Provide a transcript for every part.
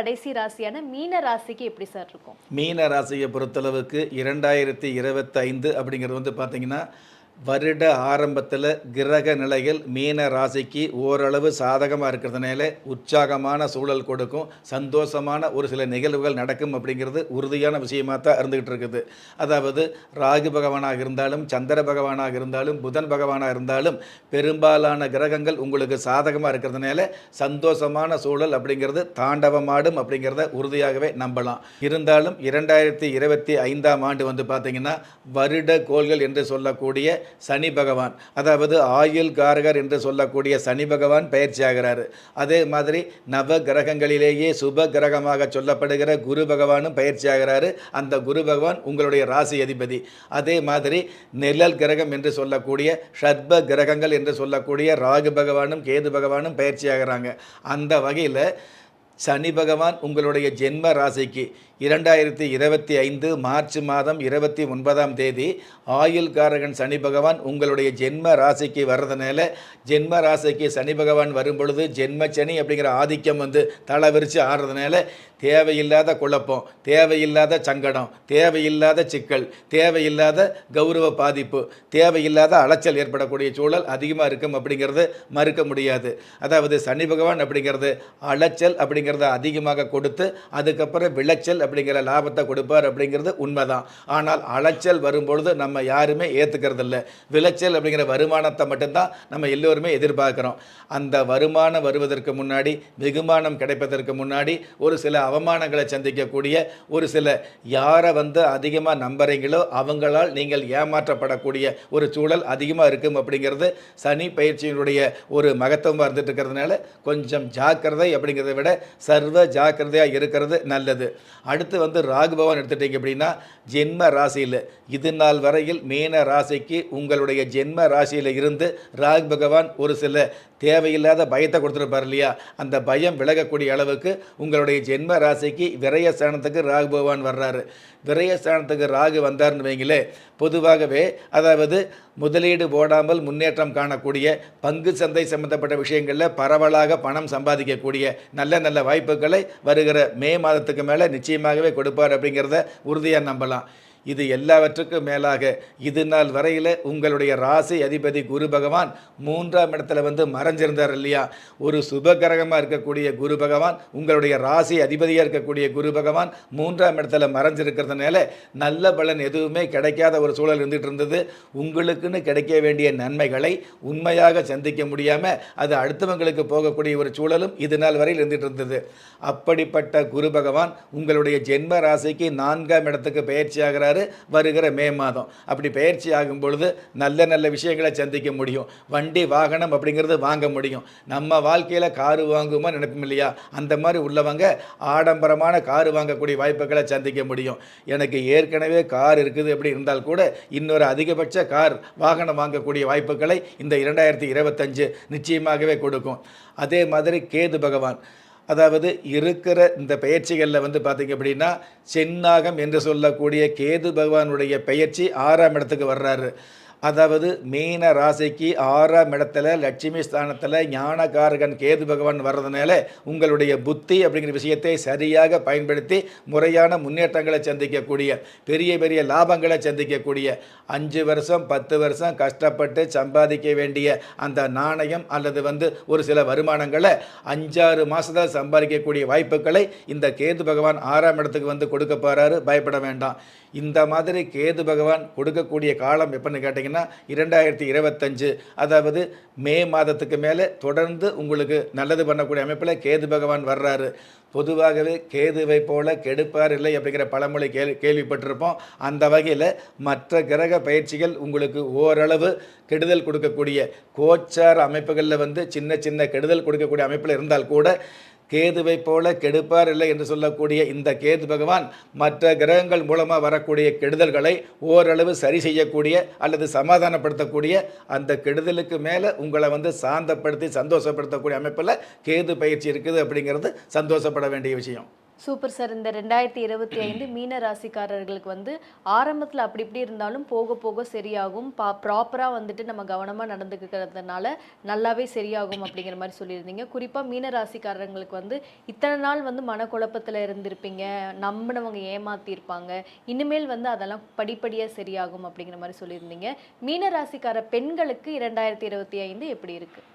கடைசி ராசியான மீன ராசிக்கு எப்படி சார் இருக்கும்? மீன ராசியை பொறுத்தளவுக்கு இரண்டாயிரத்தி இருபத்தைந்து அப்படிங்கிறது வந்து பார்த்தீங்கன்னா வருட ஆரம்பத்தில் கிரக நிலைகள் மீன ராசிக்கு ஓரளவு சாதகமாக இருக்கிறதுனால உற்சாகமான சூழல் கொடுக்கும். சந்தோஷமான ஒரு சில நிகழ்வுகள் நடக்கும் அப்படிங்கிறது உறுதியான விஷயமாக தான் இருந்துகிட்டு இருக்குது. அதாவது ராகு பகவானாக இருந்தாலும் சந்திர பகவானாக இருந்தாலும் புதன் பகவானாக இருந்தாலும் பெரும்பாலான கிரகங்கள் உங்களுக்கு சாதகமாக இருக்கிறதுனால சந்தோஷமான சூழல் அப்படிங்கிறது தாண்டவமாடும் அப்படிங்கிறத உறுதியாகவே நம்பலாம். இருந்தாலும் இரண்டாயிரத்தி இருபத்தி ஐந்தாம் ஆண்டு வந்து பார்த்தீங்கன்னா வருட கோள்கள் என்று சொல்லக்கூடிய சனி பகவான். அதாவது ஆயுள் காரகர் என்று சொல்லக்கூடிய சனி பகவான் பயிற்சியாகிறாரு. அதே மாதிரி நவ கிரகங்களிலேயே சுப கிரகமாக சொல்லப்படுகிற குரு பகவானும் பயிற்சியாகிறாரு. அந்த குரு பகவான் உங்களுடைய ராசி அதிபதி. அதே மாதிரி நிழல் கிரகம் என்று சொல்லக்கூடிய ஷர்ப கிரகங்கள் என்று சொல்லக்கூடிய ராகு பகவானும் கேது பகவானும் பயிற்சியாகிறாங்க. அந்த வகையில் சனி பகவான் உங்களுடைய ஜென்ம ராசிக்கு இரண்டாயிரத்தி இருபத்தி ஐந்து மார்ச் மாதம் இருபத்தி ஒன்பதாம் தேதி ஆயுள்காரகன் சனி பகவான் உங்களுடைய ஜென்ம ராசிக்கு வர்றதுனால ஜென்ம ராசிக்கு சனி பகவான் வரும் பொழுது ஜென்ம சனி அப்படிங்கிற ஆதிக்கம் வந்து தலை விரித்து ஆடுறதுனால தேவையில்லாத குழப்பம் தேவையில்லாத சங்கடம் தேவையில்லாத சிக்கல் தேவையில்லாத கௌரவ பாதிப்பு தேவையில்லாத அலைச்சல் ஏற்படக்கூடிய சூழல் அதிகமாக இருக்கும் அப்படிங்கிறது மறுக்க முடியாது. அதாவது சனி பகவான் அப்படிங்கிறது அலைச்சல் அப்படிங்கிறத அதிகமாக கொடுத்து அதுக்கப்புறம் விளைச்சல் அப்படிங்கிற லாபத்தை கொடுப்பார் அப்படிங்கிறது உண்மைதான். ஆனால் அலைச்சல் வரும்பொழுது நம்ம யாருமே ஏற்றுக்கிறது இல்லை விளைச்சல் அப்படிங்கிற வருமானத்தை மட்டும்தான் நம்ம எல்லோருமே எதிர்பார்க்குறோம். அந்த வருமானம் வருவதற்கு முன்னாடி வெகுமானம் கிடைப்பதற்கு முன்னாடி ஒரு சில அவமானங்களை சந்திக்கக்கூடிய ஒரு சில யாரை வந்து அதிகமாக நம்புறீங்களோ அவங்களால் நீங்கள் ஏமாற்றப்படக்கூடிய ஒரு சூழல் அதிகமாக இருக்கும் அப்படிங்கிறது சனி பயிற்சியினுடைய ஒரு மகத்துவமாக இருந்துட்டு இருக்கிறதுனால கொஞ்சம் ஜாக்கிரதை அப்படிங்கிறத விட சர்வ ஜாக்கிரதையாக இருக்கிறது நல்லது. அடுத்து வந்து ராகு பகவான் எடுத்துட்டீங்க அப்படின்னா ஜென்ம ராசியில். இது நாள் வரையில் மீன ராசிக்கு உங்களுடைய ஜென்ம ராசியில் இருந்து ராகு பகவான் ஒரு சில தேவையில்லாத பயத்தை கொடுத்துருப்பார் இல்லையா? அந்த பயம் விலகக்கூடிய அளவுக்கு உங்களுடைய ஜென்ம ராசிக்கு விரயஸ்தானத்துக்கு ராகு பகவான் வர்றாரு. விரயஸ்தானத்துக்கு ராகு வந்தார்னு வைங்களே பொதுவாகவே அதாவது முதலீடு போடாமல் முன்னேற்றம் காணக்கூடிய பங்கு சந்தை சம்பந்தப்பட்ட விஷயங்களில் பரவலாக பணம் சம்பாதிக்கக்கூடிய நல்ல நல்ல வாய்ப்புகளை வருகிற மே மாதத்துக்கு மேலே நிச்சயமாக நிச்சயமாகவே கொடுப்பார் அப்படிங்கிறத உறுதியாக நம்பலாம். இது எல்லாவற்றுக்கும் மேலாக இது நாள் வரையில் உங்களுடைய ராசி அதிபதி குரு பகவான் மூன்றாம் இடத்துல வந்து மறைஞ்சிருந்தார் இல்லையா? ஒரு சுபகிரகமாக இருக்கக்கூடிய குரு பகவான் உங்களுடைய ராசி அதிபதியாக இருக்கக்கூடிய குரு பகவான் மூன்றாம் இடத்துல மறைஞ்சிருக்கிறதுனால நல்ல பலன் எதுவுமே கிடைக்காத ஒரு சூழல் இருந்துகிட்டு இருந்தது. உங்களுக்குன்னு கிடைக்க வேண்டிய நன்மைகளை உண்மையாக சந்திக்க முடியாமல் அது அடுத்தவங்களுக்கு போகக்கூடிய ஒரு சூழலும் இது நாள் வரையில் இருந்துகிட்டு இருந்தது. அப்படிப்பட்ட குரு பகவான் உங்களுடைய ஜென்ம ராசிக்கு நான்காம் இடத்துக்கு பயிற்சியாகிறார். வருகிற மே மாதம். அப்படி பயிற்சி ஆகும் பொழுது நல்ல நல்ல விஷயங்களை சந்திக்க முடியும். வண்டி வாகனம் அப்படிங்கிறது வாங்க முடியும். நம்ம வாழ்க்கையில் காரு வாங்குமா நினைப்போம் இல்லையா? அந்த மாதிரி உள்ளவங்க ஆடம்பரமான காரு வாங்கக்கூடிய வாய்ப்புகளை சந்திக்க முடியும். எனக்கு ஏற்கனவே கார் இருக்குது அப்படி இருந்தால் கூட இன்னொரு அதிகபட்ச கார் வாகனம் வாங்கக்கூடிய வாய்ப்புகளை இந்த இரண்டாயிரத்தி இருபத்தஞ்சு நிச்சயமாகவே கொடுக்கும். அதே மாதிரி கேது பகவான். அதாவது இருக்கிற இந்த பெயர்ச்சிகளில் வந்து பார்த்திங்க அப்படின்னா சென்னாகம் என்று சொல்லக்கூடிய கேது பகவானுடைய பெயர்ச்சி ஆறாம் இடத்துக்கு வர்றாரு. அதாவது மீன ராசிக்கு ஆறாம் இடத்துல லட்சுமி ஸ்தானத்தில் ஞானகாரகன் கேது பகவான் வர்றதுனால உங்களுடைய புத்தி அப்படிங்கிற விஷயத்தை சரியாக பயன்படுத்தி முறையான முன்னேற்றங்களை சந்திக்கக்கூடிய பெரிய பெரிய லாபங்களை சந்திக்கக்கூடிய அஞ்சு வருஷம் பத்து வருஷம் கஷ்டப்பட்டு சம்பாதிக்க வேண்டிய அந்த நாணயம் அல்லது வந்து ஒரு சில வருமானங்களை அஞ்சாறு மாதத்தில் சம்பாதிக்கக்கூடிய வாய்ப்புகளை இந்த கேது பகவான் ஆறாம் இடத்துக்கு வந்து கொடுக்க போகிறாரு பயப்பட வேண்டாம். இந்த மாதிரி கேது பகவான் கொடுக்கக்கூடிய காலம் எப்படின்னு கேட்டிங்கன்னா இரண்டாயிரத்தி இருபத்தஞ்சு அதாவது மே மாதத்துக்கு மேலே தொடர்ந்து உங்களுக்கு நல்லது பண்ணக்கூடிய அமைப்பில் கேது பகவான் வர்றாரு. பொதுவாகவே கேதுவை போல கெடுப்பார் இல்லை அப்படிங்கிற பழமொழி கேள்வி கேள்விப்பட்டிருப்போம். அந்த வகையில் மற்ற கிரக பயிற்சிகள் உங்களுக்கு ஓரளவு கெடுதல் கொடுக்கக்கூடிய கோச்சார் அமைப்புகளில் வந்து சின்ன சின்ன கெடுதல் கொடுக்கக்கூடிய அமைப்பில் இருந்தால் கூட கேதுவை போல கெடுப்பார் இல்லை என்று சொல்லக்கூடிய இந்த கேது பகவான் மற்ற கிரகங்கள் மூலமாக வரக்கூடிய கெடுதல்களை ஓரளவு சரி செய்யக்கூடிய அல்லது சமாதானப்படுத்தக்கூடிய அந்த கெடுதலுக்கு மேலே உங்களை வந்து சாந்தப்படுத்தி சந்தோஷப்படுத்தக்கூடிய அமைப்பில் கேது பயிற்சி இருக்குது அப்படிங்கிறது சந்தோஷப்பட வேண்டிய விஷயம். Super sir. இந்த ரெண்டாயிரத்தி இருபத்தி ஐந்து மீன ராசிக்காரர்களுக்கு வந்து ஆரம்பத்தில் அப்படி இப்படி இருந்தாலும் போக போக சரியாகும். பா ப்ராப்பராக வந்துட்டு நம்ம கவனமாக நடந்துக்கிறதுனால நல்லாவே சரியாகும் அப்படிங்கிற மாதிரி சொல்லியிருந்தீங்க. குறிப்பாக மீன ராசிக்காரங்களுக்கு வந்து இத்தனை நாள் வந்து மனக்குழப்பத்தில் இருந்திருப்பீங்க. நம்பினவங்க ஏமாத்தியிருப்பாங்க இனிமேல் வந்து அதெல்லாம் படிப்படியாக சரியாகும் அப்படிங்கிற மாதிரி சொல்லியிருந்தீங்க. மீன ராசிக்கார பெண்களுக்கு இரண்டாயிரத்தி இருபத்தி ஐந்து எப்படி இருக்குது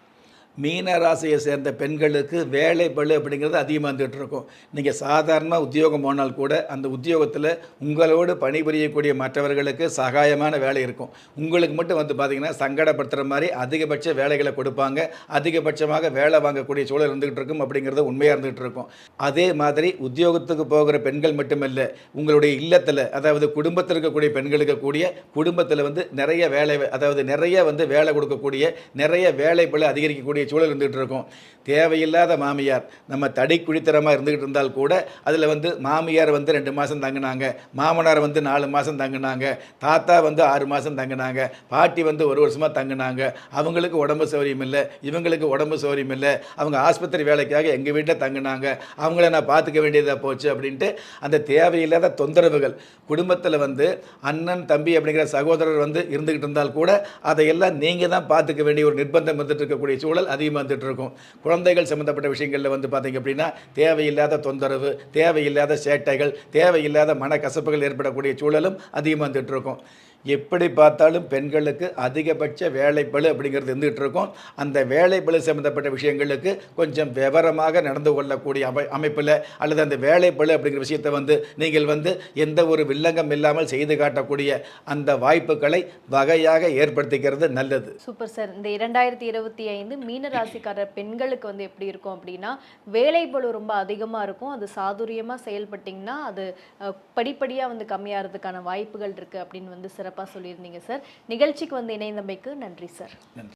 மீன ராசியை சேர்ந்த பெண்களுக்கு வேலை பழு அப்படிங்கிறது அதிகமாக இருந்துகிட்டு இருக்கும். நீங்கள் சாதாரணமாக உத்தியோகம் போனால் கூட அந்த உத்தியோகத்தில் உங்களோடு பணிபுரியக்கூடிய மற்றவர்களுக்கு சகாயமான வேலை இருக்கும். உங்களுக்கு மட்டும் வந்து பார்த்திங்கன்னா சங்கடப்படுத்துகிற மாதிரி அதிகபட்ச வேலைகளை கொடுப்பாங்க. அதிகபட்சமாக வேலை வாங்கக்கூடிய சூழல் இருந்துகிட்டு இருக்கும் அப்படிங்கிறது உண்மையாக இருந்துகிட்டு இருக்கும். அதே மாதிரி உத்தியோகத்துக்கு போகிற பெண்கள் மட்டுமல்ல உங்களுடைய இல்லத்தில் அதாவது குடும்பத்தில் இருக்கக்கூடிய பெண்களுக்கு கூடிய குடும்பத்தில் வந்து நிறைய வேலை அதாவது நிறைய வந்து வேலை கொடுக்கக்கூடிய நிறைய வேலை பழு அதிகரிக்கக்கூடிய சூழல் இருந்துகிட்டு இருக்கும். தேவையில்லாத மாமியார் நம்ம தடை குழித்தரமாக இருந்துகிட்டு இருந்தால் கூட அதில் வந்து மாமியார் வந்து ரெண்டு மாதம் தங்கினாங்க மாமனார் வந்து நாலு மாதம் தங்கினாங்க தாத்தா வந்து ஆறு மாதம் தங்கினாங்க பாட்டி வந்து ஒரு வருஷமாக தங்கினாங்க. அவங்களுக்கு உடம்பு சௌரியம் இல்லை இவங்களுக்கு உடம்பு சௌரியம் இல்லை அவங்க ஆஸ்பத்திரி வேலைக்காக எங்கள் வீட்டில் தங்கினாங்க அவங்கள நான் பார்த்துக்க வேண்டியதாக போச்சு அப்படின்ட்டு அந்த தேவையில்லாத தொந்தரவுகள் குடும்பத்தில் வந்து அண்ணன் தம்பி அப்படிங்கிற சகோதரர் வந்து இருந்துக்கிட்டு இருந்தால் கூட அதையெல்லாம் நீங்கள் தான் பார்த்துக்க வேண்டிய ஒரு நிர்பந்தம் வந்துட்டு இருக்கக்கூடிய சூழல் அதிகமாக வந்துட்டு இருக்கும். குழந்தைகள் சம்மந்தப்பட்ட விஷயங்களில் வந்து பார்த்தீங்க அப்படின்னா தேவையில்லாத தொந்தரவு தேவையில்லாத சேட்டைகள் தேவையில்லாத மனக்கசப்புகள் ஏற்படக்கூடிய சூழலும் அதிகமாக வந்துட்டு இருக்கும். எப்படி பார்த்தாலும் பெண்களுக்கு அதிகபட்ச வேலைப்பளு அப்படிங்கிறது இருந்துகிட்டு இருக்கும். அந்த வேலைப்பளு சம்மந்தப்பட்ட விஷயங்களுக்கு கொஞ்சம் விவரமாக நடந்து கொள்ளக்கூடிய அமை அமைப்பில் அல்லது அந்த வேலைப்பளு அப்படிங்கிற விஷயத்தை வந்து நீங்கள் வந்து எந்த ஒரு வில்லங்கம் இல்லாமல் செய்து காட்டக்கூடிய அந்த வாய்ப்புகளை வகையாக ஏற்படுத்திக்கிறது நல்லது. Super sir. இந்த இரண்டாயிரத்தி இருபத்தி ஐந்து மீன ராசிக்காரர் பெண்களுக்கு வந்து எப்படி இருக்கும் அப்படின்னா வேலை பொழு ரொம்ப அதிகமாக இருக்கும். அது சாதுரியமாக செயல்பட்டிங்கன்னா அது படிப்படியாக வந்து கம்மியாகிறதுக்கான வாய்ப்புகள் இருக்குது அப்படின்னு வந்து சிறப்பாக சொல்லியிருந்தீங்க சார். நிகழ்ச்சிக்கு வந்து இணைந்தமைக்கு நன்றி சார். நன்றி.